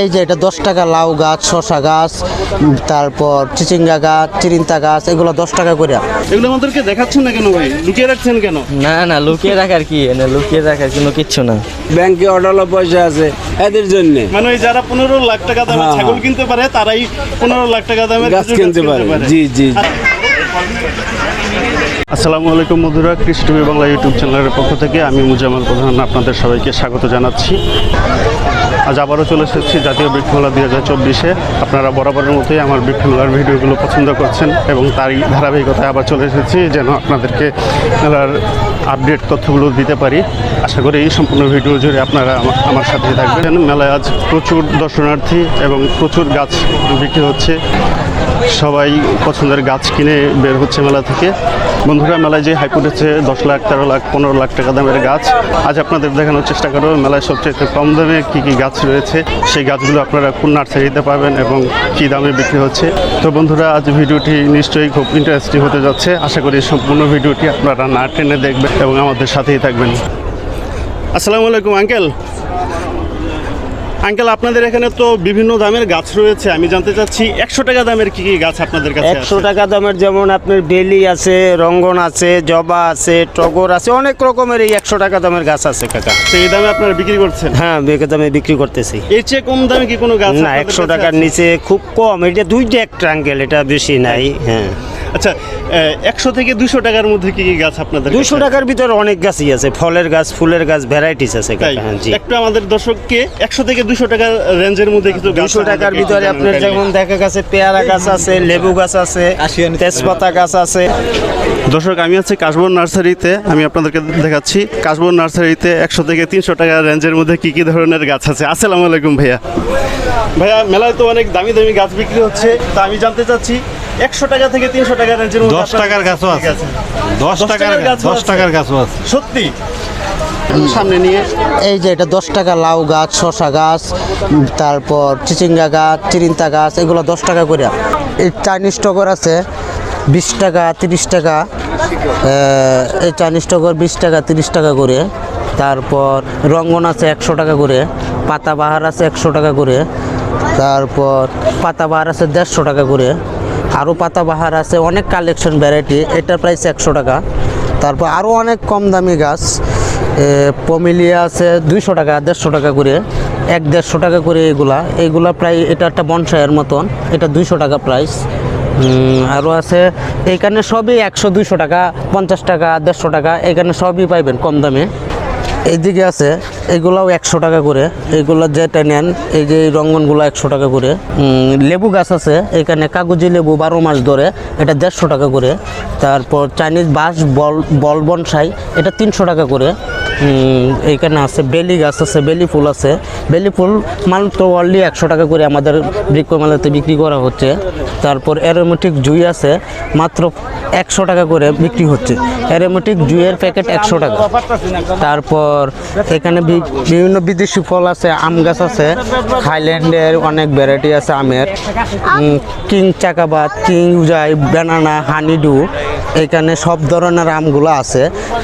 এই যে এটা দশ টাকা লাউ গাছ শশা গাছ তারপর চিচিঙ্গা গাছ চিরিন্তা গাছ এগুলো দশ টাকা করে। এগুলো আমাদেরকে দেখাচ্ছেন না কেন ভাই? লুকিয়ে রাখছেন কেন? না না লুকিয়ে রাখার কি? এনে লুকিয়ে রাখার কোনো কিচ্ছু না। ব্যাংকে অডালো পয়সা আছে এদের জন্য। মানে ওই যারা পনেরো লাখ টাকা দামে হ্যাঁ, ছাগল কিনতে পারে তারাই পনেরো লাখ টাকা দামে গাছ কিনতে পারে। জি জি আসসালামু আলাইকুম মধুরা কৃষি বাংলা ইউটিউব চ্যানেলের পক্ষ থেকে আমি মুজামাল প্রধান আপনাদের সবাইকে স্বাগত জানাচ্ছি। আজ আবারও চলে এসেছি জাতীয় বৃক্ষমেলা দুই হাজার চব্বিশে। আপনারা বরাবরের মতোই আমার বৃক্ষমেলার ভিডিওগুলো পছন্দ করছেন এবং তারই ধারাবাহিকতায় আবার চলে এসেছি যেন আপনাদেরকে মেলার আপডেট তথ্যগুলো দিতে পারি। আশা করি এই সম্পূর্ণ ভিডিও জুড়ে আপনারা আমার সাথে থাকবেন। মেলায় আজ প্রচুর দর্শনার্থী এবং প্রচুর গাছ বিক্রি হচ্ছে। সবাই পছন্দের গাছ কিনে বের হচ্ছে মেলা থেকে। বন্ধুরা, মেলায় যে হাইপ উঠেছে দশ লাখ, তেরো লাখ, পনেরো লাখ টাকা দামের গাছ, আজ আপনাদের দেখানোর চেষ্টা করব, মেলায় সবচেয়ে কম দামে কী কী গাছ রয়েছে, সেই গাছগুলো আপনারা কোন নার্সারিতে পাবেন এবং কী দামে বিক্রি হচ্ছে। তো বন্ধুরা, আজ ভিডিওটি নিশ্চয়ই খুব ইন্টারেস্টিং হতে যাচ্ছে। আশা করি সম্পূর্ণ ভিডিওটি আপনারা না টেনে দেখবেন এবং আমাদের সাথেই থাকবেন। আসসালামু আলাইকুম, আঙ্কেল। আঙ্কেল আপনাদের এখানে তো বিভিন্ন দামের গাছ রয়েছে। আমি জানতে চাচ্ছি একশো টাকা দামের কি কি গাছ আপনাদের কাছে একশো টাকা দামের যেমন আপনার বেলি আছে রঙ্গন আছে জবা আছে টগর আছে অনেক রকমের এই একশো টাকা দামের গাছ আছে কাকা। সেই দামে আপনারা বিক্রি করছেন? হ্যাঁ বেকে দামে বিক্রি করতেছি। এর চেয়ে কম দামে কি কোনো গাছ না একশো টাকার নিচে খুব কম। এটা দুইটা একটা আঙ্কেল এটা বেশি নাই হ্যাঁ। আচ্ছা একশো থেকে দুশো টাকার মধ্যে কি কি গাছ আপনাদের দুশো টাকার ভিতরে অনেক গাছই আছে ফলের গাছ ফুলের গাছ ভ্যারাইটিস আছে হ্যাঁ জি। একটু আমাদের দর্শককে একশো থেকে দুশো টাকার রেঞ্জের মধ্যে কিছু দুশো টাকার ভিতরে আপনার যেমন দেখা গেছে পেয়ারা গাছ আছে লেবু গাছ আছে তেজপাতা গাছ আছে। দর্শক আমি আছি কাশবন নার্সারিতে আমি আপনাদেরকে দেখাচ্ছি। কাশবন নার্সারিতে একশো থেকে তিনশো টাকা রেঞ্জের মধ্যে কি কি ধরনের গাছ আছে? আসসালামু আলাইকুম ভাইয়া। ভাইয়া মেলায় তো অনেক দামি দামি গাছ বিক্রি হচ্ছে। তা আমি জানতে চাচ্ছি একশো টাকা থেকে তিনশো টাকা রেঞ্জের দশ টাকার গাছও আছে। দশ টাকার দশ টাকার গাছও আছে। সত্যি। সামনে নিয়ে এই যে এটা দশ টাকা লাউ গাছ শশা গাছ তারপর চিচিঙ্গা গাছ চিরিন্তা গাছ এগুলো দশ টাকা করে। এই চাইনিজ টগর আছে বিশ টাকা তিরিশ টাকা এই চাইনিজ টগর বিশ টাকা তিরিশ টাকা করে। তারপর রঙ্গন আছে একশো টাকা করে পাতাবাহার আছে একশো টাকা করে। তারপর পাতাবাহার আছে দেড়শো টাকা করে। আরও পাতাবাহার আছে, অনেক কালেকশন ভ্যারাইটি এটার প্রাইস একশো টাকা। তারপর আরও অনেক কম দামি গাছ পমিলিয়া আছে দুইশো টাকা, দেড়শো টাকা করে, এক দেড়শো টাকা করে এগুলা। এইগুলা প্রায় এটা একটা বনসাইয়ের মতন, এটা দুইশো টাকা প্রাইস আরও আছে এইখানে সবই একশো, দুইশো টাকা, পঞ্চাশ টাকা, দেড়শো টাকা, এখানে সবই পাইবেন কম দামে। এইদিকে আছে এগুলাও একশো টাকা করে। এগুলো যেটা নেন, এই যে রঙ্গনগুলো একশো টাকা করে। লেবু গাছ আছে, এখানে কাগজি লেবু বারো মাস ধরে, এটা দেড়শো টাকা করে। তারপর চাইনিজ বাঁশ, বল বল বনসাই, এটা তিনশো টাকা করে। এইখানে আছে, বেলি গাছ আছে, বেলি ফুল আছে। বেলি ফুল মাল তো অনলি একশো টাকা করে আমাদের বৃক্ষমেলাতে বিক্রি করা হচ্ছে। তারপর অ্যারোমেটিক জুই আছে, মাত্র একশো টাকা করে বিক্রি হচ্ছে। অ্যারোমেটিক জুইয়ের প্যাকেট একশো টাকা। তারপর এখানে বিভিন্ন বিদেশি ফল আছে, আম গাছ আছে, থাইল্যান্ডের অনেক ভ্যারাইটি আছে আমের। কিং চাকাবাদ, কিং উজাই ব্যানানা হানিডু এখানে সব ধরনের আমগুলো আছে।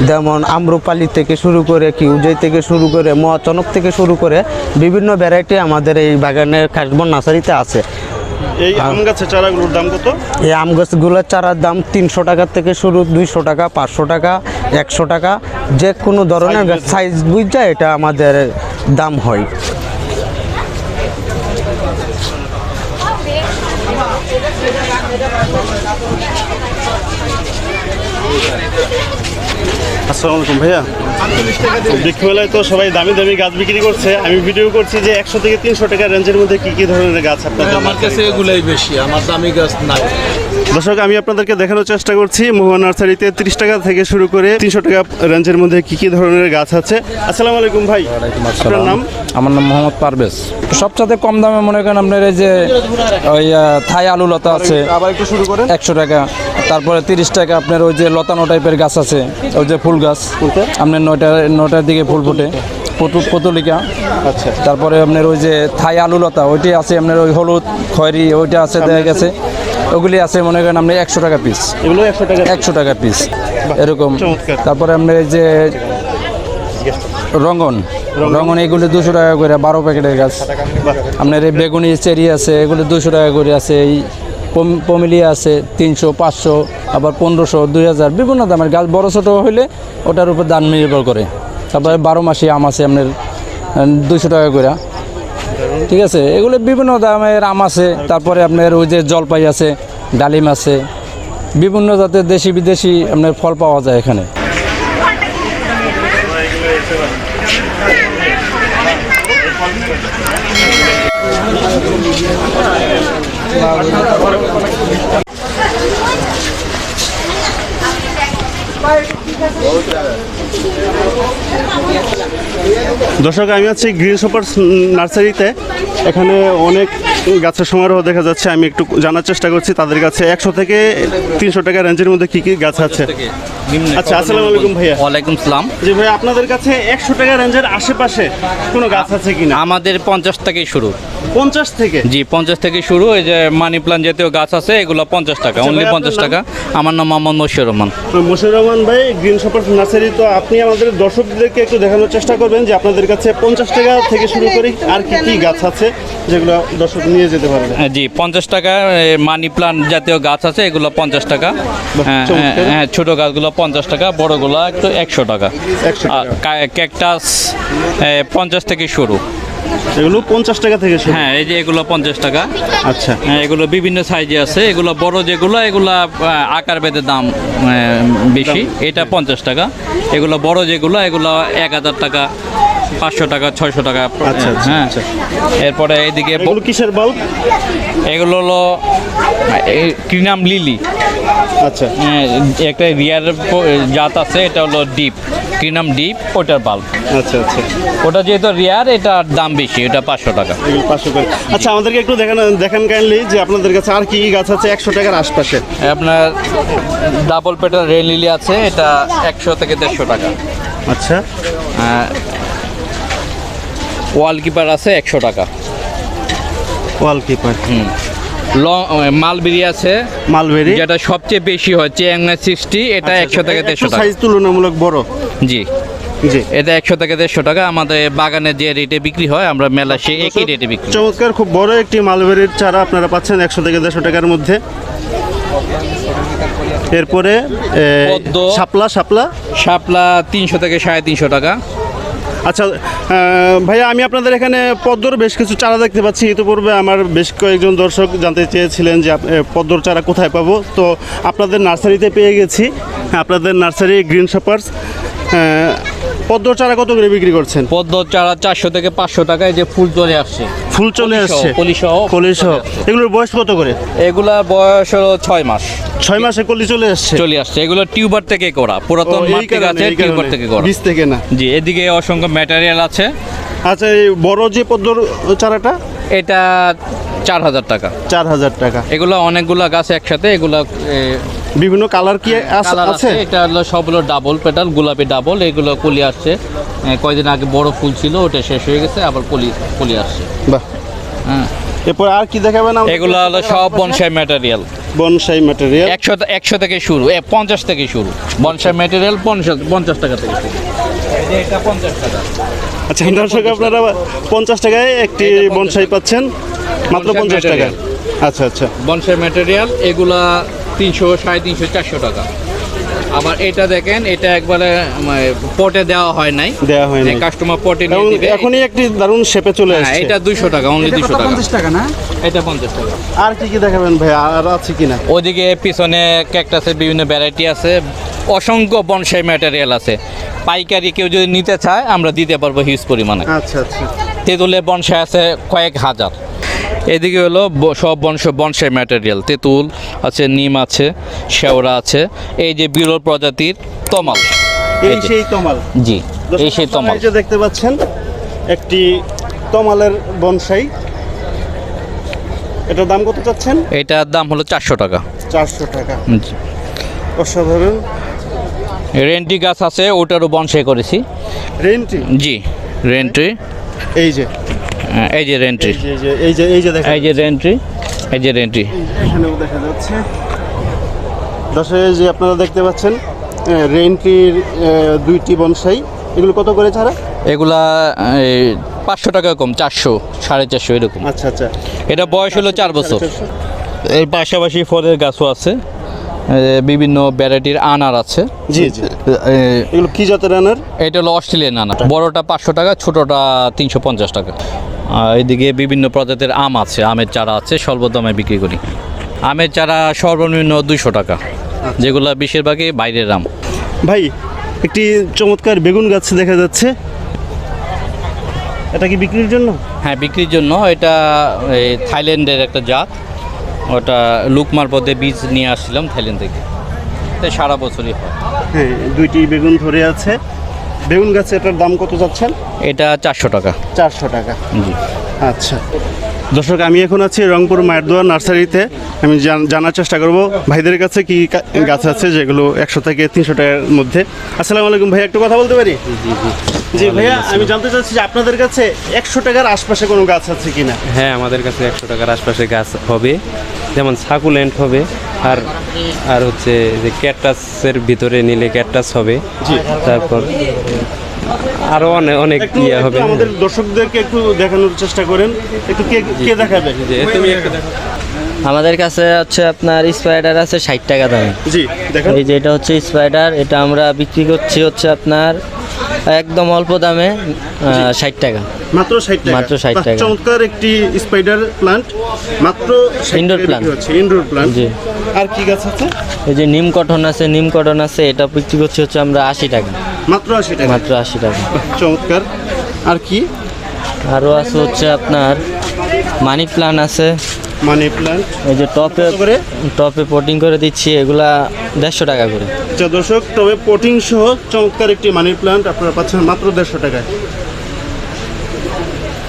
যেমন আম্রপালি থেকে শুরু করে কিউজাই থেকে শুরু করে মহাচনক থেকে শুরু করে বিভিন্ন ভ্যারাইটি আমাদের এই বাগানের কাশবন নার্সারিতে আছে। এই আম গাছের চারাগুলোর দাম কত? এই আম গাছগুলোর চারার দাম তিনশো টাকা থেকে শুরু দুইশো টাকা পাঁচশো টাকা একশো টাকা যে কোনো ধরনের সাইজ বুঝা এটা আমাদের দাম হয়। আসসালামু আলাইকুম ভাইয়া। বৃক্ষমেলায় তো সবাই দামি দামি গাছ বিক্রি করছে। আমি ভিডিও করছি যে একশো থেকে তিনশো টাকা রেঞ্জের মধ্যে কি কি ধরনের গাছ আপনার আমার কাছে এগুলাই বেশি আমার দামি গাছ নাই। দর্শক আমি আপনাদেরকে দেখানোর চেষ্টা করছি মোহন নার্সারিতে তিরিশ টাকা থেকে শুরু করে তিনশো টাকা রেঞ্জের মধ্যে কি কি ধরনের গাছ আছে। আসসালামু আলাইকুম ভাই। আপনার নাম? আমার নাম মোহাম্মদ পারভেজ। সবচেয়ে কম দামে মনে করেন আপনার এই যে ওই থাই আলু লতা আছে আবার একটু শুরু করেন। একশো টাকা। তারপরে তিরিশ টাকা আপনার ওই যে লতানো টাইপের গাছ আছে ওই যে ফুল গাছ। আপনার নয়টা নয়টার দিকে ফুল ফুটে। পটু পতুলিকা। আচ্ছা। তারপরে আপনার ওই যে থাই আলু লতা ওইটি আছে আপনার ওই হলুদ খয়েরি ওইটা আছে দেখা গেছে। ওগুলি আছে মনে করেন আপনি একশো টাকা পিস এগুলো একশো টাকা একশো টাকা পিস এরকম। তারপরে আপনার এই যে রঙ্গন রঙন এগুলো দুশো টাকা করে বারো প্যাকেটের গাছ। আপনার এই বেগুনি চেরি আছে এগুলো দুশো টাকা করে আছে এই পম- পমিলিয়া আছে তিনশো পাঁচশো আবার পনেরোশো দুই হাজার বিভিন্ন দামের গাছ বড় ছোটো হইলে ওটার উপর দাম নির্ভর করে। তারপরে বারো মাসি আম আছে আপনার দুশো টাকা করে। ঠিক আছে, এগুলো বিভিন্ন দামের আম আছে, তারপরে আপনার ওই যে জলপাই আছে, ডালিম আছে, বিভিন্ন জাতের দেশি বিদেশি আপনার ফল পাওয়া যায় এখানে। দর্শক, আমি আছি গ্রিন সুপার নার্সারিতে। এখানে অনেক গাছের সমারোহ দেখা যাচ্ছে। আমি একটু জানার চেষ্টা করছি, তাদের কাছে একশো থেকে তিনশো টাকা রেঞ্জের মধ্যে কী কী গাছ আছে? আচ্ছা আসসালামু আলাইকুম ভাইয়া। ওয়ালাইকুম সালাম। জি ভাই আপনাদের কাছে একশো টাকা রেঞ্জের আশেপাশে কোনো গাছ আছে কিনা? আমাদের পঞ্চাশ থেকেই শুরু। পঞ্চাশ থেকে? জি পঞ্চাশ থেকে শুরু। এই যে মানি প্লান্ট জাতীয় গাছ আছে এগুলো পঞ্চাশ টাকা আচ্ছা, অনলি ভাই, পঞ্চাশ টাকা। আমার নাম মোহাম্মদ মশিউর রহমান। মশিউর রহমান ভাই গ্রিন সুপার নার্সারি। তো আপনি আমাদের দর্শকদেরকে একটু দেখানোর চেষ্টা করবেন যে আপনাদের কাছে পঞ্চাশ টাকা থেকে শুরু করে আর কি কি গাছ আছে যেগুলো দর্শক নিয়ে যেতে পারবে। হ্যাঁ, জি পঞ্চাশ টাকা মানি প্লান্ট জাতীয় গাছ আছে এগুলো পঞ্চাশ টাকা। হ্যাঁ। হ্যাঁ হ্যাঁ, ছোট গাছগুলো পঞ্চাশ টাকা বড়গুলো একটু একশো টাকা। ক্যাকটাস পঞ্চাশ থেকে শুরু। এগুলো পঞ্চাশ টাকা থেকে হ্যাঁ এই যে এগুলো পঞ্চাশ টাকা। আচ্ছা। হ্যাঁ এগুলো বিভিন্ন সাইজে আছে। এগুলো বড় যেগুলো এগুলো আকার ভেদে দাম বেশি। এটা পঞ্চাশ টাকা। এগুলো বড় যেগুলো এগুলো এক হাজার টাকা পাঁচশো টাকা ছয়শো টাকা। আচ্ছা, আচ্ছা, হ্যাঁ। আচ্ছা। এরপরে এগুলো কিসের বাল্ব এগুলো হলো কি নাম? লিলি। আচ্ছা। হ্যাঁ, একটা রিয়ার জাত আছে এটা হলো ডিপ কি নাম ডিপ ওটার বাল্ব আচ্ছা আচ্ছা। ওটা যেহেতু রিয়ার এটার দাম বেশি এটা পাঁচশো টাকা। পাঁচশো করে। আচ্ছা আমাদেরকে একটু দেখান দেখান কাইন্ডলি যে আপনাদের কাছে আর কি কি গাছ আছে একশো টাকার আশপাশে। আপনার ডাবল পেটার রেল লিলি আছে এটা একশো থেকে দেড়শো টাকা। আচ্ছা। ওয়াল কিপার আছে একশো টাকা। ওয়াল কিপার লং মালবেরি আছে। মালবেরি। যেটা সবচেয়ে বেশি হয় চেয়াংনা সিক্সটি এটা একশো থেকে দেড়শো টাকা। সাইজ তুলনামূলক বড়। জি। জি। এটা একশো থেকে দেড়শো টাকা। আমাদের বাগানে যে রেটে বিক্রি হয় আমরা মেলা সে একই রেটে বিক্রি চমৎকার খুব বড় একটি মালবেরির চারা আপনারা পাচ্ছেন একশো থেকে দেড়শো টাকার মধ্যে। এরপরে শাপলা শাপলা? শাপলা তিনশো থেকে সাড়ে তিনশো টাকা। আচ্ছা ভাইয়া, আমি আপনাদের এখানে পদ্মর বেশ কিছু চারা দেখতে পাচ্ছি। ইতিপূর্বে আমার বেশ কয়েকজন দর্শক জানতে চেয়েছিলেন যে পদ্মর চারা কোথায় পাবো। তো আপনাদের নার্সারিতে পেয়ে গেছি। আপনাদের নার্সারি, গ্রিন শাপার্স পদ্মর চারা কত করে বিক্রি করছেন? পদ্ম চারা চারশো থেকে পাঁচশো টাকায় যে ফুল চলে আসছে। ফুল চলে আসছে। কলি সহ সহ এগুলোর বয়স কত করে? এগুলা বয়স হলো ছয় মাস। ছয় মাসে কলি চলে আসছে? চলে আসছে। এগুলো টিউবার থেকে করা। পুরাতন মাটি কারণে, টিউবার থেকে করা। বীজ থেকে না? জি এদিকে অসংখ্য ম্যাটেরিয়াল আছে। আচ্ছা এই বড় যে পদ্মর চারাটা? এটা চার হাজার টাকা। চার হাজার টাকা। এগুলো অনেকগুলো গাছ একসাথে এগুলো বিভিন্ন কালার কি আস- আছে? আছে। এটা হলো সব হলো ডাবল পেটাল গোলাপি ডাবল এগুলো কলি আসছে। এ, কয়দিন আগে বড় ফুল ছিল ওটা শেষ হয়ে গেছে আবার কলি কলি আসছে। বাহ। হ্যাঁ। এরপর আর কি দেখাবেন? এগুলো হলো সব বনসাই ম্যাটেরিয়াল বনসাই ম্যাটেরিয়াল একশো একশো থেকে শুরু এ পঞ্চাশ থেকে শুরু। বনসাই ম্যাটেরিয়াল পঞ্চাশ পঞ্চাশ টাকা থেকে শুরু। এটা পঞ্চাশ টাকা। আচ্ছা দর্শক আপনারা পঞ্চাশ টাকায় একটি বনসাই পাচ্ছেন মাত্র পঞ্চাশ টাকা আচ্ছা আচ্ছা। বনসাই ম্যাটেরিয়াল এগুলা তিনশো সাড়ে তিনশো চারশো টাকা। আবার এটা দেখেন এটা একবারে পটে দেওয়া হয় নাই। দেওয়া হয় নাই। কাস্টমার পটে নিয়ে দিবে। এখনই একটি দারুণ শেপে চলে হ্যাঁ আসছে। এটা দুইশো টাকা অনলি দুইশো টাকা। 50 টাকা না? এটা পঞ্চাশ টাকা। আর কি কি দেখাবেন ভাই? আর আছে কিনা? ওদিকে পিছনে ক্যাকটাসের বিভিন্ন ভ্যারাইটি আছে। অসংখ্য বনসাই ম্যাটেরিয়াল আছে। পাইকারি কেউ যদি নিতে চায় আমরা দিতে পারব হিউজ পরিমাণে। আচ্ছা আচ্ছা। তেঁতুলের বনসাই আছে কয়েক হাজার। এদিকে হলো সব বংশ বনসাই ম্যাটেরিয়াল তেঁতুল আছে নিম আছে শেওড়া আছে এই যে বিরল প্রজাতির তমাল। এই। সেই তমাল। জি এই সেই তমাল। যে দেখতে পাচ্ছেন একটি তমালের বনসাই। এটার দাম কত চাচ্ছেন? এটার দাম হলো চারশো টাকা। চারশো টাকা। জি। অসাধারণ। রেন্টি গাছ আছে ওটারও বনসাই করেছি। রেন্টি? জি রেন্টি। এই যে এই যে রেন্ট্রি এই যে এই যে এই যে রেন্ট্রি এই যে রেন্ট্রি এখানেও দেখা যাচ্ছে। এই যে আপনারা দেখতে পাচ্ছেন রেন্টির দুইটি বনসাই এগুলো কত করে ছাড়া? এগুলা পাঁচশো টাকা কম চারশো সাড়ে চারশো এরকম। আচ্ছা আচ্ছা। এটা বয়স হলো চার বছর। এর পাশাপাশি ফলের গাছও আছে বিভিন্ন ভ্যারাইটির আনার আছে। জি জি। এগুলো কি জাতের আনার? এটা হলো অস্ট্রেলিয়ান আনার। বড়টা পাঁচশো টাকা ছোটোটা তিনশো পঞ্চাশ টাকা। এদিকে বিভিন্ন প্রজাতির আম আছে আমের চারা আছে স্বল্প দামে বিক্রি করি। আমের চারা সর্বনিম্ন দুইশো টাকা যেগুলো বেশিরভাগই বাইরের আম। ভাই একটি চমৎকার বেগুন গাছ দেখা যাচ্ছে। এটা কি বিক্রির জন্য? হ্যাঁ বিক্রির জন্য। এটা এই থাইল্যান্ডের একটা জাত। ওটা লুকমার পথে বীজ নিয়ে আসছিলাম থাইল্যান্ড থেকে। সারা বছরই হয়। হ্যাঁ দুইটি বেগুন ধরে আছে। বেগুন গাছে এটার দাম কত যাচ্ছেন? এটা চারশো টাকা। চারশো টাকা। জি। আচ্ছা। দর্শক আমি এখন আছি রংপুর মায়েরদোয়া নার্সারিতে। আমি জানার চেষ্টা করব ভাইদের কাছে কি কা- গাছ আছে যেগুলো একশো থেকে তিনশো টাকার মধ্যে? আসসালামু আলাইকুম ভাই একটু কথা বলতে পারি? জি ভাইয়া আমি জানতে চাচ্ছি যে আপনাদের কাছে একশো টাকার আশপাশে কোনো গাছ আছে কিনা? হ্যাঁ আমাদের কাছে একশো টাকার আশপাশে গাছ হবে। যেমন সাকুলেন্ট হবে আর আর হচ্ছে যে ক্যাকটাসের ভিতরে নিলে ক্যাকটাস হবে। তারপর আরও অনেক অনেক ইয়ে হবে। আমাদের দর্শকদেরকে একটু দেখানোর চেষ্টা করেন। একটু কে কে দেখাবে? তুমি একটা দেখো। আমাদের কাছে হচ্ছে আপনার স্পাইডার আছে ষাট টাকা দামে। জি দেখেন। এই যে এটা হচ্ছে স্পাইডার এটা আমরা বিক্রি করছি হচ্ছে আপনার একদম অল্প দামে ষাট টাকা। মাত্র ষাট টাকা। মাত্র 60 বাহ, টাকা। চমৎকার একটি স্পাইডার প্লান্ট মাত্র plant। হচ্ছে ইনডোর প্লান্ট জি। আর কি গাছ আছে? এই যে নিম কটন আছে নিম কটন আছে এটা বিক্রি করছি হচ্ছে আমরা আশি টাকা। মাত্র আশি টাকা? মাত্র আশি টাকা। চমৎকার। আর কি? আরও আছে হচ্ছে আপনার মানি প্লান আছে। Money plant. এই যে টপে করে? টপে পোটিং করে দিচ্ছি এগুলা দেড়শো টাকা করে। আচ্ছা দর্শক তবে পোটিং সহ চমৎকার একটি মানি প্লান্ট আপনারা পাচ্ছেন মাত্র দেড়শো টাকায়।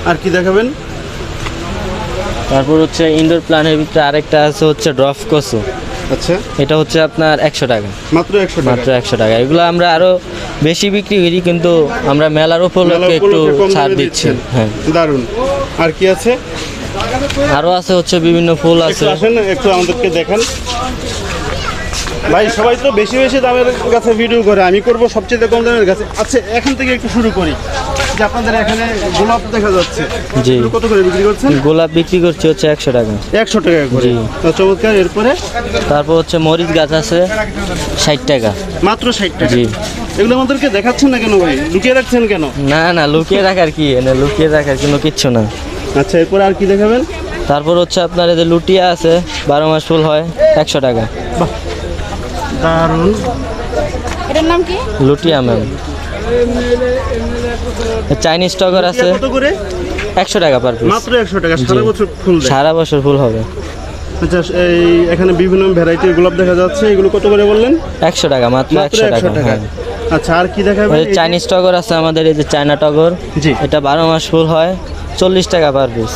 আর কি দেখাবেন? তারপর হচ্ছে ইনডোর প্ল্যানের ভিতরে আরেকটা আছে হচ্ছে ড্রফ কসু। আচ্ছা। এটা হচ্ছে আপনার একশো টাকা। মাত্র একশো মাত্র একশো টাকা। এগুলো আমরা আরও বেশি বিক্রি করি কিন্তু আমরা মেলার মেলা উপলক্ষে একটু ছাড় দিচ্ছি। হ্যাঁ। দারুণ। আর কি আছে? আরও আছে হচ্ছে বিভিন্ন ফুল আছে। আসেন একটু আমাদেরকে দেখান। ভাই সবাই তো বেশি বেশি দামের কাছে ভিডিও করে আমি করব সবচেয়ে কম দামের কাছে। আচ্ছা এখান থেকে একটু শুরু করি। যে আপনাদের এখানে গোলাপ দেখা যাচ্ছে জি। কত করে বিক্রি করছেন? গোলাপ বিক্রি করছি হচ্ছে একশো টাকা। একশো টাকা করে। তো চমৎকার এরপরে? তারপর হচ্ছে মরিচ গাছ আছে ষাট টাকা। মাত্র ষাট টাকা। জি। এগুলো আমাদেরকে দেখাচ্ছেন না কেন ভাই? লুকিয়ে রাখছেন কেন? না না লুকিয়ে রাখার কি এনে লুকিয়ে রাখার কোনো কিচ্ছু না। আচ্ছা এরপরে আর কি দেখাবেন? তারপর হচ্ছে আপনার এদের লুটিয়া আছে বারো মাস ফুল হয় একশো টাকা। দারুণ। এটার নাম কি? লুটিয়া ম্যাম। চাইনিজ টগর আছে। কত করে? একশো টাকা পার পিস মাত্র একশো টাকা সারা বছর ফুল সারা বছর ফুল হবে। আচ্ছা এই এখানে বিভিন্ন ভ্যারাইটির গোলাপ দেখা যাচ্ছে এগুলো কত করে বললেন? একশো টাকা মাত্র একশো টাকা হ্যাঁ। আচ্ছা আর কি দেখাবেন? চাইনিজ টগর আছে আমাদের এই যে চায়না টগর জি। এটা বারো মাস ফুল হয় চল্লিশ টাকা পার পিস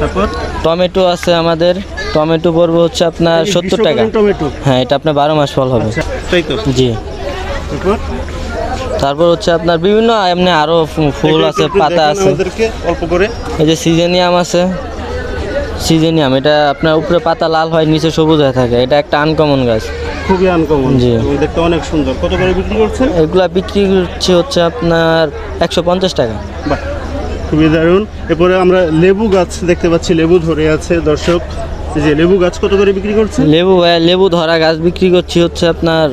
তারপর? টমেটো আছে আমাদের টমেটো পড়বে হচ্ছে আপনার সত্তর টাকা। টমেটো হ্যাঁ এটা আপনার বারো মাস ফল হবে। আচ্ছা তাই তো? জি। তারপর হচ্ছে আপনার বিভিন্ন এমনি আরও ফুল আছে পাতা আছে। অল্প করে। এই যে সিজেনিয়াম আছে সিজেনিয়াম এটা আপনার উপরে পাতা লাল হয় নিচে সবুজ হয়ে থাকে এটা একটা আনকমন গাছ। খুবই আনকমন জি। দেখতে অনেক সুন্দর। কত করে বিক্রি করছেন? এগুলা বিক্রি করছে হচ্ছে আপনার একশো পঞ্চাশ টাকা। বাহ খুবই দারুণ। এরপরে আমরা লেবু গাছ দেখতে পাচ্ছি লেবু ধরে আছে দর্শক। যে লেবু গাছ কত করে বিক্রি করছেন? লেবু লেবু ধরা গাছ বিক্রি করছি হচ্ছে আপনার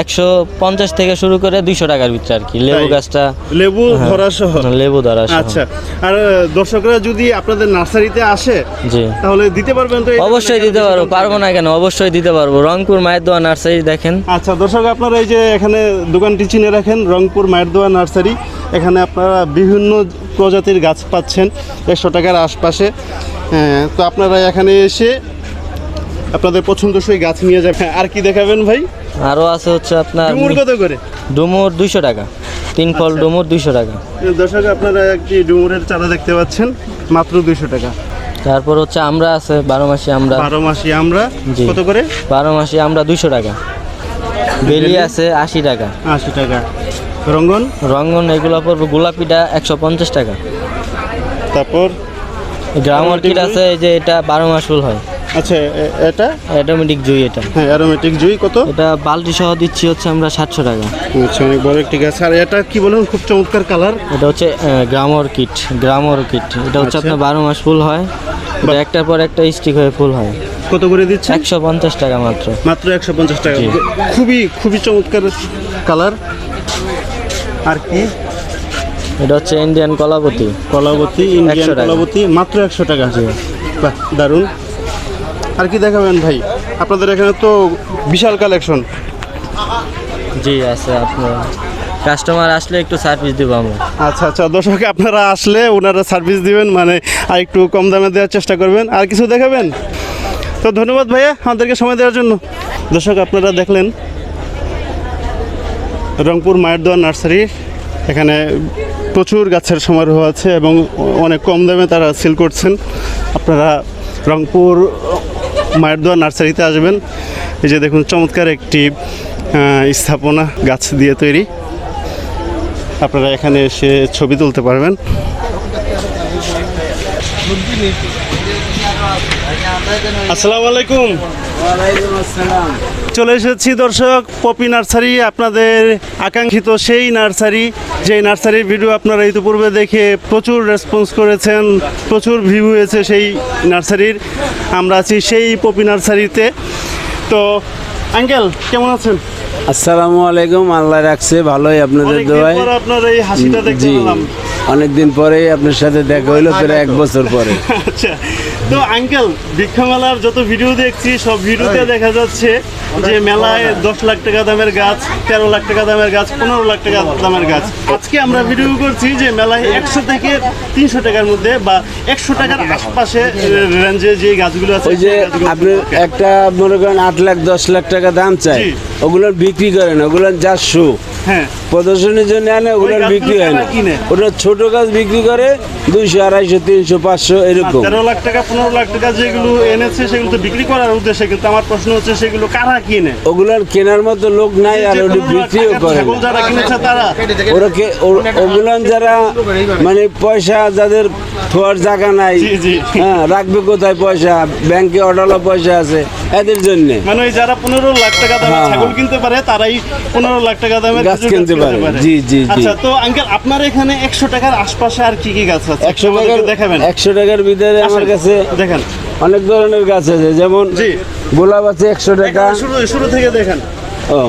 একশো পঞ্চাশ থেকে শুরু করে দুইশো টাকার ভিতরে আর কি। লেবু গাছটা লেবু হ্যাঁ। ধরা সহ। লেবু ধরা সহ। আচ্ছা। আর দর্শকরা যদি আপনাদের নার্সারিতে আসে জি। তাহলে দিতে পারবেন তো এই অবশ্যই দিতে? পারব পারব না কেন? অবশ্যই দিতে পারব। রংপুর মায়ের দোয়া নার্সারি দেখেন। আচ্ছা দর্শক আপনারা এই যে এখানে দোকানটি চিনে রাখেন রংপুর মায়ের দোয়া নার্সারি। এখানে আপনারা বিভিন্ন প্রজাতির গাছ পাচ্ছেন একশো টাকার আশপাশে। হ্যাঁ, তো আপনারা এখানে এসে আপনাদের পছন্দসই গাছ নিয়ে যাবেন আর কি দেখাবেন ভাই? আরও আছে হচ্ছে আপনার ডুমুর কত করে? ডুমুর দুইশো টাকা। তিন ফল ডুমুর দুইশো টাকা। দর্শক আপনারা একটি ডুমুরের চারা দেখতে পাচ্ছেন মাত্র দুইশো টাকা। তারপর হচ্ছে আমরা আছে বারো মাসি আমরা বারো মাসি আমরা। কত করে? বারো মাসি আমরা দুইশো টাকা। বেলি আছে আশি টাকা। আশি টাকা। রঙ্গন? রঙ্গন এগুলো পড়বে গোলাপিটা একশো পঞ্চাশ টাকা। তারপর? গ্রাম অর্কিড আছে এই যে এটা বারো মাস ফুল হয়। আচ্ছা এটা? অটোমেটিক জুই এটা। হ্যাঁ অ্যারোমেটিক জুই কত? এটা বালতি সহ দিচ্ছি হচ্ছে আমরা সাতশো টাকা। আচ্ছা অনেক বড় একটি গাছ। আর এটা কি বলুন খুব চমৎকার কালার? এটা হচ্ছে গ্রাম অর্কিড গ্রাম অর্কিড এটা হচ্ছে আচ্ছা। আপনার বারো মাস ফুল হয়। একটার পর একটা স্টিক হয়ে ফুল হয়। কত করে দিচ্ছে একশো পঞ্চাশ টাকা মাত্র। মাত্র একশো পঞ্চাশ টাকা। খুবই খুবই চমৎকার কালার। আর কি? এটা হচ্ছে ইন্ডিয়ান কলাপতি। কলাবতী ইন্ডিয়ান 100 কলাবতী মাত্র একশো টাকা। বাহ দারুণ। আর কি দেখাবেন ভাই? আপনাদের এখানে তো বিশাল কালেকশন জি আছে আপনার। কাস্টমার আসলে একটু সার্ভিস দিব আমরা। আচ্ছা আচ্ছা দর্শক আপনারা আসলে ওনারা সার্ভিস দিবেন মানে আর একটু কম দামে দেওয়ার চেষ্টা করবেন। আর কিছু দেখাবেন? তো ধন্যবাদ ভাইয়া আমাদেরকে সময় দেওয়ার জন্য। দর্শক আপনারা দেখলেন রংপুর মায়ের দোয়া নার্সারি এখানে প্রচুর গাছের সমারোহ আছে এবং অনেক কম দামে তারা সেল করছেন। আপনারা রংপুর মায়ের দোয়া নার্সারিতে আসবেন। এই যে দেখুন চমৎকার একটি স্থাপনা গাছ দিয়ে তৈরি। আপনারা এখানে এসে ছবি তুলতে পারবেন। আসসালামু আলাইকুম। চলে এসেছি দর্শক পপি নার্সারি আপনাদের আকাঙ্ক্ষিত সেই নার্সারি। যেই নার্সারির ভিডিও আপনারা ইতিপূর্বে দেখে প্রচুর রেসপন্স করেছেন প্রচুর ভিউ হয়েছে সেই নার্সারির। আমরা আছি সেই পপি নার্সারিতে। তো আঙ্কেল কেমন আছেন? আসসালামু আলাইকুম আল্লাহ রাখছে ভালোই আপনাদের দোয়াই দোয়ায়। আপনার এই হাসিটা দেখতে পেলাম। অনেকদিন পরেই আপনার সাথে দেখা হইল প্রায় এক বছর পরে। আচ্ছা তো আঙ্কেল বৃক্ষমেলার যত ভিডিও দেখছি সব ভিডিওতে দেখা যাচ্ছে যে মেলায় দশ লাখ টাকা দামের গাছ তেরো লাখ টাকা দামের গাছ পনেরো লাখ টাকা দামের গাছ। আজকে আমরা ভিডিও করছি যে মেলায় একশো থেকে তিনশো টাকার মধ্যে বা একশো টাকার আশপাশে রেঞ্জে যে গাছগুলো আছে ওই যে আপনি একটা মনে করেন আট লাখ দশ লাখ টাকা দাম চাই। ওগুলো বিক্রি করেন ওগুলো যা শো হ্যাঁ প্রদর্শনীর জন্য আনে ওগুলো বিক্রি হয় না। ওটা ছোট গাছ বিক্রি করে দুইশো আড়াইশো তিনশো পাঁচশো এরকম তেরো লাখ টাকা পনেরো লাখ টাকা যেগুলো এনেছে সেগুলো তো বিক্রি করার উদ্দেশ্যে কিন্তু আমার প্রশ্ন হচ্ছে সেগুলো কারা কিনে ওগুলোর কেনার মতো লোক নাই আর ওটি বিক্রিও করে যারা কিনেছে তারা ওরা ওগুলান যারা মানে পয়সা যাদের থোয়ার জায়গা নাই। হ্যাঁ রাখবে কোথায় পয়সা ব্যাংকে অডালো পয়সা আছে এদের জন্য মানে ওই যারা পনেরো লাখ টাকা দামে হ্যাঁ, ছাগল। কিনতে পারে তারাই পনেরো লাখ টাকা দামের গাছ কিনতে পারে। জি, জি, জি। আচ্ছা তো আঙ্কেল আপনার এখানে একশো টাকার আশপাশে আর কি কি গাছ আছে একশো টাকার দেখাবেন। একশো টাকার ভিতরে আমার কাছে দেখেন। অনেক ধরনের গাছ আছে যেমন গোলাপ আছে একশো টাকা। শুরু শুরু থেকে দেখেন। ও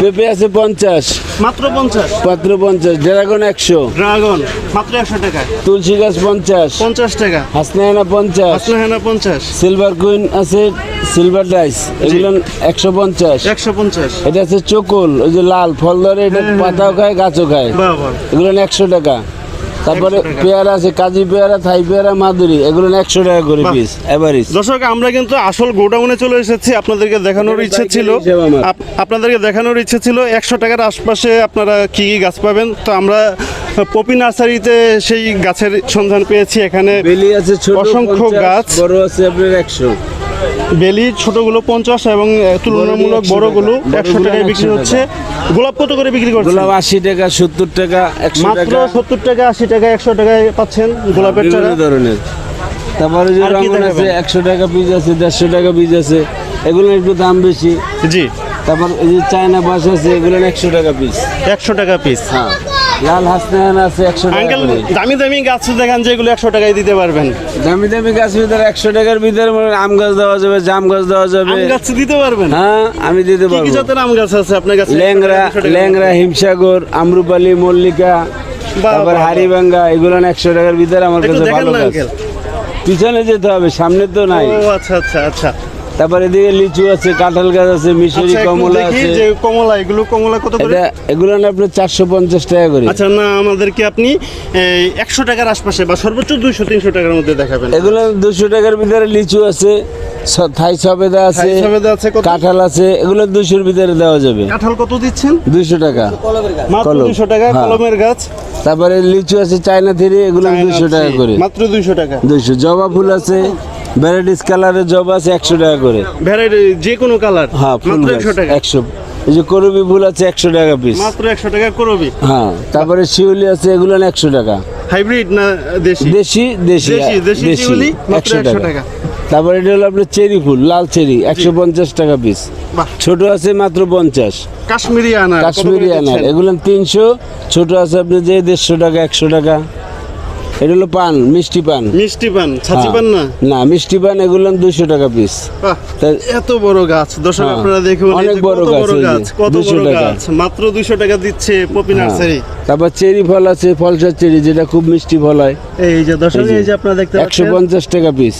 পেঁপে আছে পঞ্চাশ। মাত্র পঞ্চাশ। পাত্র পঞ্চাশ ড্রাগন একশো। ড্রাগন মাত্র একশো টাকা তুলসী গাছ পঞ্চাশ। পঞ্চাশ টাকা। হাসনায়না পঞ্চাশ। হ্যাঁ পঞ্চাশ। সিলভার কুইন আছে সিলভার ডাইস এগুলো একশো পঞ্চাশ। একশো পঞ্চাশ। এটা আছে চকুল ওই যে লাল ফল ধরে এটা পাতাও খায় গাছও খায়। এগুলো একশো টাকা। তারপরে পেয়ারা আছে কাজী পেয়ারা থাই পেয়ারা মাদুরি এগুলো একশো টাকা করে। পিস এভারেজ দর্শক আমরা কিন্তু আসল গোডাউনে চলে এসেছি আপনাদেরকে দেখানোর ইচ্ছে ছিল। আপ- আপনাদেরকে দেখানোর ইচ্ছে ছিল একশো টাকার আশপাশে আপনারা কি কি গাছ পাবেন? তো আমরা পপি নার্সারিতে সেই গাছের সন্ধান পেয়েছি এখানে অসংখ্য গাছ। বড় আছে আপনার একশো। বেলি ছোটগুলো পঞ্চাশ এবং তুলনামূলক বড়গুলো একশো টাকায় বিক্রি হচ্ছে। গোলাপ কত করে বিক্রি করছেন? গোলাপ আশি টাকা সত্তর টাকা মাত্র সত্তর টাকা আশি টাকা একশো টাকায় পাচ্ছেন গোলাপের চারা। ধরনের। তারপরে যে রঙন আছে একশো টাকা পিস আছে দেড়শো টাকা পিস আছে এগুলো একটু দাম বেশি। জি। তারপর এই যে চায়না বাস আছে এগুলো একশো টাকা পিস। একশো টাকা পিস। হ্যাঁ। লাল হাসনায়ন আছে একশো আঙ্কেল দামি দামি গাছ দেখান যেগুলো একশো টাকায় দিতে পারবেন। দামি দামি গাছ ভিতরে একশো টাকার ভিতরে আম গাছ দেওয়া যাবে জাম গাছ দেওয়া যাবে। আম গাছ দিতে পারবেন? হ্যাঁ আমি দিতে কি কি পারব। জাতের আম গাছ আছে আপনার কাছে? ল্যাংরা ল্যাংরা হিমসাগর আমরুপালি মল্লিকা তারপর হাড়িভাঙ্গা এগুলো একশো টাকার ভিতরে আমার কাছে ভালো গাছ। পিছনে যেতে হবে সামনে তো নাই। ও আচ্ছা আচ্ছা আচ্ছা। তারপরে এদিকে লিচু আছে কাঁঠাল গাছ আছে মিশরি আচ্ছা কমলা আছে। যে কমলা এগুলো কমলা কত করে? এটা এগুলো না আপনি চারশো পঞ্চাশ টাকা করে। আচ্ছা না আমাদেরকে আপনি একশো টাকার আশপাশে বা সর্বোচ্চ দুইশো তিনশো টাকার মধ্যে দেখাবেন। এগুলো দুশো টাকার ভিতরে লিচু আছে থাই সবেদা আছে থাই সবেদা আছে কত? কাঁঠাল আছে এগুলো দুশোর ভিতরে দেওয়া যাবে। কাঁঠাল কত দিচ্ছেন? দুশো টাকা। মাত্র। দুশো টাকা হ্যাঁ। কলমের গাছ। তারপরে লিচু আছে চায়না থিরি এগুলো দুশো টাকা করে। মাত্র দুইশো টাকা। দুশো জবা ফুল আছে ভ্যারাইটিস কালারের জবা আছে একশো টাকা করে। ভ্যারাইটি যে কোনো কালার হ্যাঁ ফুল একশো টাকা। একশো। এই যে করবি ফুল আছে একশো টাকা পিস মাত্র একশো টাকা করবি। হ্যাঁ তারপরে শিউলি আছে এগুলো একশো টাকা। হাইব্রিড না দেশি? দেশি দেশি দেশি দেশি শিউলি একশো টাকা। তারপরে এটা হলো আপনার চেরি ফুল লাল চেরি একশো পঞ্চাশ টাকা পিস বাহ। ছোট আছে মাত্র পঞ্চাশ। কাশ্মীরি আনার কাশ্মীরি আনার? এগুলো তিনশো ছোট আছে আপনি যে দেড়শো টাকা একশো টাকা। এটা হলো পান মিষ্টি পান। মিষ্টি পান ছাচি হ্যাঁ। পান না? না মিষ্টি পান এগুলো দুশো টাকা পিস এত বড় গাছ। দর্শক হ্যাঁ, আপনারা দেখুন অনেক বড় গাছ কত বড় গাছ। মাত্র দুশো টাকা দিচ্ছে পপি হ্যাঁ। নার্সারি। তারপর চেরি ফল আছে ফলসার চেরি যেটা খুব মিষ্টি ফল হয়। এই যে দর্শক এই যে, আপনারা দেখতে একশো পঞ্চাশ টাকা পিস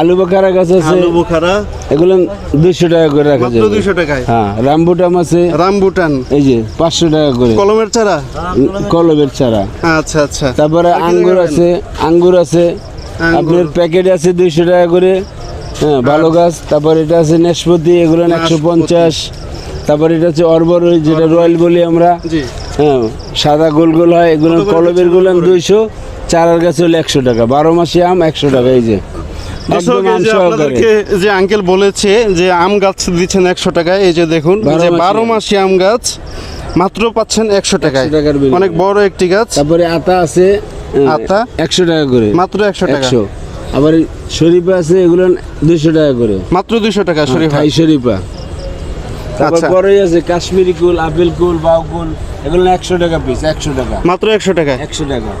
আলু বাখারা গাছ আছে। আলু বোখারা। এগুলো দুইশো টাকা করে রাখা যাবে। দুইশো টাকায়? হ্যাঁ রামবুটাম আছে। রামবুটান? এই যে পাঁচশো টাকা করে। কলমের চারা? কলবের চারা। আচ্ছা আচ্ছা। তারপরে আঙ্গুর আছে আঙ্গুর আছে। আপনার প্যাকেট আছে দুইশো টাকা করে। হ্যাঁ ভালো গাছ। তারপর এটা আছে নেশপতি এগুলো একশো পঞ্চাশ। তারপর এটা হচ্ছে অর্বর যেটা রয়্যাল বলি আমরা। হ্যাঁ সাদা গোল গোল হয় এগুলো কলবেরগুলো দুইশো চারার গাছ হলো একশো টাকা। বারো মাসে আম একশো টাকা এই যে। দর্শক এই যে আপনাদেরকে যে আঙ্কেল বলেছে যে আম গাছ দিচ্ছেন একশো টাকায় এই যে দেখুন যে বারো মাসি আম। গাছ মাত্র পাচ্ছেন একশো টাকায়। অনেক বড় একটি গাছ। তারপরে আতা আছে আতা? একশো টাকা করে। মাত্র একশো টাকা। আবার শরীফা আছে এগুলো দুইশো টাকা করে। মাত্র দুইশো টাকা শরীফ। থাই শরীফা। তারপর আচ্ছা। পরেই আছে কাশ্মীরি কুল আপেল কুল বাউ কুল এগুলো একশো টাকা পিস একশো টাকা। মাত্র একশো টাকায়। একশো টাকা।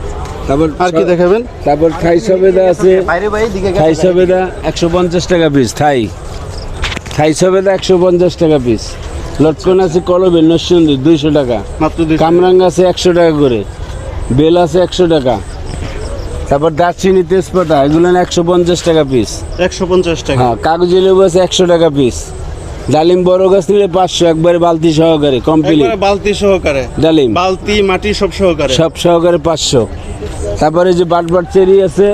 তারপর আর কি দেখাবেন? তারপর থাই সবেদা আছে। থাই সবেদা একশো পঞ্চাশ টাকা পিস থাই। থাই সবেদা একশো পঞ্চাশ টাকা পিস লটকন আছে কলবে দুইশো টাকা। মাত্র দুইশো। কামরাঙ্গ আছে একশো টাকা করে। বেল আছে একশো টাকা। তারপর দারচিনি তেজপাতা এগুলো একশো পঞ্চাশ টাকা পিস একশো পঞ্চাশ টাকা। হ্যাঁ কাগজি লেবু আছে একশো টাকা পিস ডালিম বড় গাছ নিলে পাঁচশো একবারে বালতি সহকারে কমপ্লিট বালতি সহকারে। ডালিম। বালতি মাটি সব সহকারে। সব সহকারে পাঁচশো। তারপরে যে বাট বাট চেরি আছে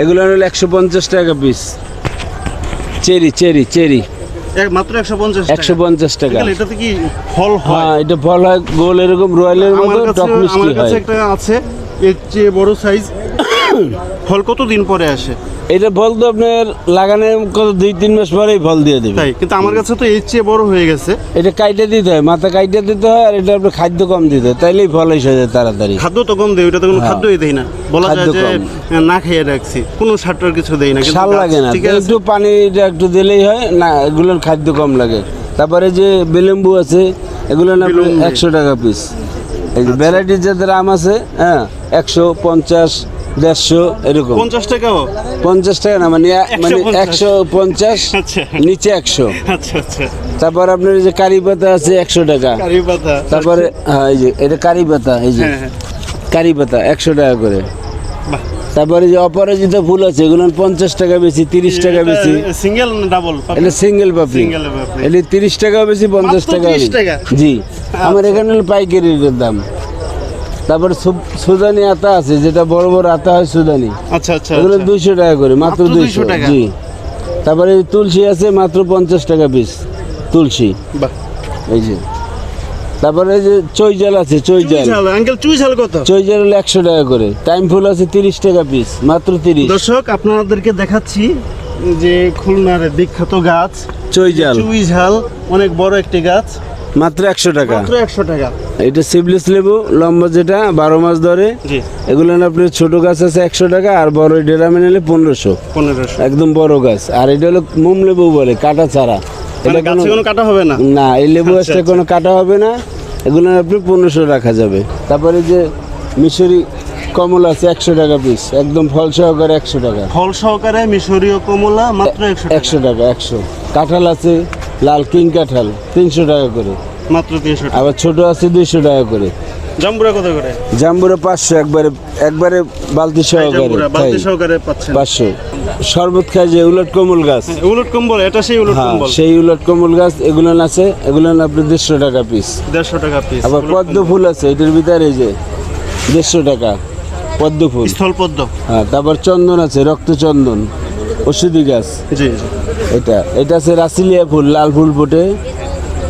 এগুলো হলো একশো পঞ্চাশ টাকা পিস চেরি চেরি চেরি। মাত্র একশো পঞ্চাশ একশো পঞ্চাশ টাকা। এটাতে কি ফল হয়? এটা ফল হয় গোল এরকম রয়্যালের মতো টক মিষ্টি হয়। একটা আছে এর চেয়ে বড় সাইজ ফল? কত দিন পরে আসে? এটা ফল তো আপনার লাগানোর কত দুই তিন মাস পরেই ফল দিয়ে দেবে। তাই কিন্তু আমার কাছে তো এর চেয়ে বড় হয়ে গেছে। এটা কাইটে দিতে হয় মাথা কাইটে দিতে হয় আর এটা আপনার খাদ্য কম দিতে হয় তাইলেই ফল এসে যায় তাড়াতাড়ি। খাদ্য তো কম দেয় ওটা তো কোনো হ্যাঁ। খাদ্যই দেই না। বলা যায় যে। না খেয়ে রাখছি কোনো সারটার কিছু দেই না সার লাগে না। একটু পানিটা একটু দিলেই হয় না এগুলোর খাদ্য কম লাগে। তারপরে যে বেলেম্বু আছে এগুলো না। একশো টাকা পিস এই যে ভ্যারাইটির যাদের আম আছে হ্যাঁ একশো পঞ্চাশ দেড়শো এরকম। পঞ্চাশ টাকাও? পঞ্চাশ টাকা না মানে মানে একশো পঞ্চাশ আচ্ছা। নিচে একশো। আচ্ছা আচ্ছা। তারপর আপনার যে কারি পাতা আছে একশো টাকা। তারপরে হ্যাঁ এই যে এটা কারি পাতা এই যে। হ্যাঁ, হ্যাঁ। কারি পাতা একশো টাকা করে। তারপরে যে অপরাজিত ফুল আছে এগুলো পঞ্চাশ টাকা বেশি তিরিশ টাকা বেশি। সিঙ্গেল ডাবল এটা সিঙ্গেল পাপড়ি। এটা তিরিশ টাকা বেশি পঞ্চাশ টাকা 30 বেশি। টাকা? জি। আমার এখানে হলো পাইকারি দাম। তারপরে সুদানি আতা আছে যেটা বড় বড় আতা হয় সুদানি। আচ্ছা আচ্ছা এগুলো আচ্ছা। দুইশো টাকা করে মাত্র মাত্র 200 দুইশো টাকা? জি। তারপরে তুলসী আছে মাত্র পঞ্চাশ টাকা পিস তুলসী। এই যে। তারপরে এই যে চৈজাল আছে চৈজাল। চুই আঙ্কেল চুই ঝাল কত? চৈজাল হলো একশো টাকা করে। টাইম ফুল আছে তিরিশ টাকা পিস মাত্র তিরিশ। দর্শক আপনাদেরকে দেখাচ্ছি যে খুলনার বিখ্যাত গাছ চৈজাল। চুই ঝাল অনেক বড় একটি গাছ। মাত্র একশো টাকা। মাত্র একশো টাকা। এটা সিবলিস লেবু লম্বা যেটা বারো মাস ধরে। এগুলো না আপনার ছোট গাছ আছে একশো টাকা আর বড় ডেরামে নিলে পনেরোশো। পনেরোশো। একদম বড় গাছ। আর এটা হলো মোম লেবু বলে কাটা ছাড়া। মানে এটা কোনো- কাটা হবে না? না এই লেবু আচ্ছা, গাছটা আচ্ছা। কোনো কাটা হবে না। এগুলো আপনি পনেরোশো রাখা যাবে। তারপরে যে মিশরি কমল আছে একশো টাকা পিস একদম ফল সহকারে একশো টাকা। ফল সহকারে মিশরীয় কমলা মাত্র একশো টাকা। একশো টাকা একশো। কাঁঠাল আছে লাল কিং কাঁঠাল তিনশো টাকা করে। মাত্র তিনশো আবার ছোট আছে দুইশো টাকা করে। জাম্বুরা কত করে? জাম্বুরা পাঁচশো একবারে একবারে বালতি সহকারে বালতি সহকারে পাঁচশো। শরবত খায় যে উলট কমল গাছ। উলট কম্বল এটা সেই উলট হ্যাঁ কম্বল। সেই উলট কমল গাছ এগুলো আছে এগুলো আপনি দেড়শো টাকা পিস দেড়শো টাকা পিস আবার পদ্ম ফুল আছে এটার ভিতরে এই যে দেড়শো টাকা পদ্ম ফুল। স্থল পদ্ম। হ্যাঁ তারপর চন্দন আছে রক্তচন্দন ওষুধি গাছ। জি এটা এটা আছে রাসিলিয়া ফুল লাল ফুল ফুটে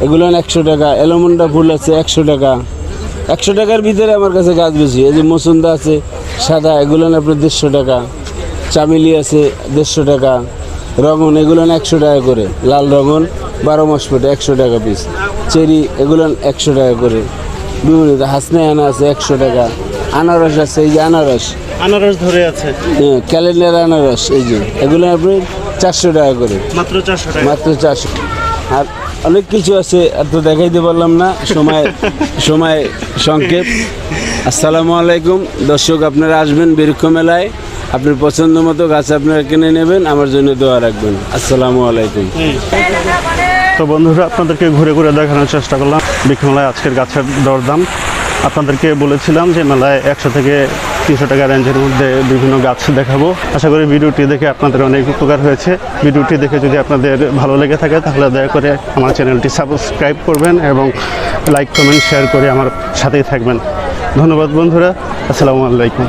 এগুলো একশো টাকা এলোমন্ডা ফুল আছে একশো টাকা। একশো টাকার ভিতরে আমার কাছে গাছ বেশি এই যে মসুন্দা আছে সাদা এগুলো আপনার দেড়শো টাকা। চামেলি আছে দেড়শো টাকা। রঙন এগুলো একশো টাকা করে। লাল রঙন বারো মাস ফুটে একশো টাকা পিস চেরি এগুলো একশো টাকা করে। বিভিন্ন হাসনাই আনা আছে একশো টাকা। আনারস আছে এই যে আনারস। আনারস ধরে আছে। হ্যাঁ ক্যালেন্ডার আনারস এই যে এগুলো আপনি চারশো টাকা করে। মাত্র চারশো টাকা। মাত্র চারশো। আর অনেক কিছু আছে আর তো দেখাইতে পারলাম না সময় সময় সংক্ষেপ। আসসালামু আলাইকুম। দর্শক আপনারা আসবেন বৃক্ষ মেলায়। আপনার পছন্দ মতো গাছ আপনারা কিনে নেবেন আমার জন্য দোয়া রাখবেন। আসসালামু আলাইকুম। তো বন্ধুরা আপনাদেরকে ঘুরে ঘুরে দেখানোর চেষ্টা করলাম। বৃক্ষ মেলায় আজকের গাছের দরদাম। আপনাদেরকে বলেছিলাম যে মেলায় একশো থেকে তিনশো টাকা রেঞ্জের মধ্যে বিভিন্ন গাছ দেখাবো। আশা করি ভিডিওটি দেখে আপনাদের অনেক উপকার হয়েছে। ভিডিওটি দেখে যদি আপনাদের ভালো লেগে থাকে, তাহলে দয়া করে আমার চ্যানেলটি সাবস্ক্রাইব করবেন এবং লাইক, কমেন্ট, শেয়ার করে আমার সাথেই থাকবেন। ধন্যবাদ বন্ধুরা। আসসালামু আলাইকুম।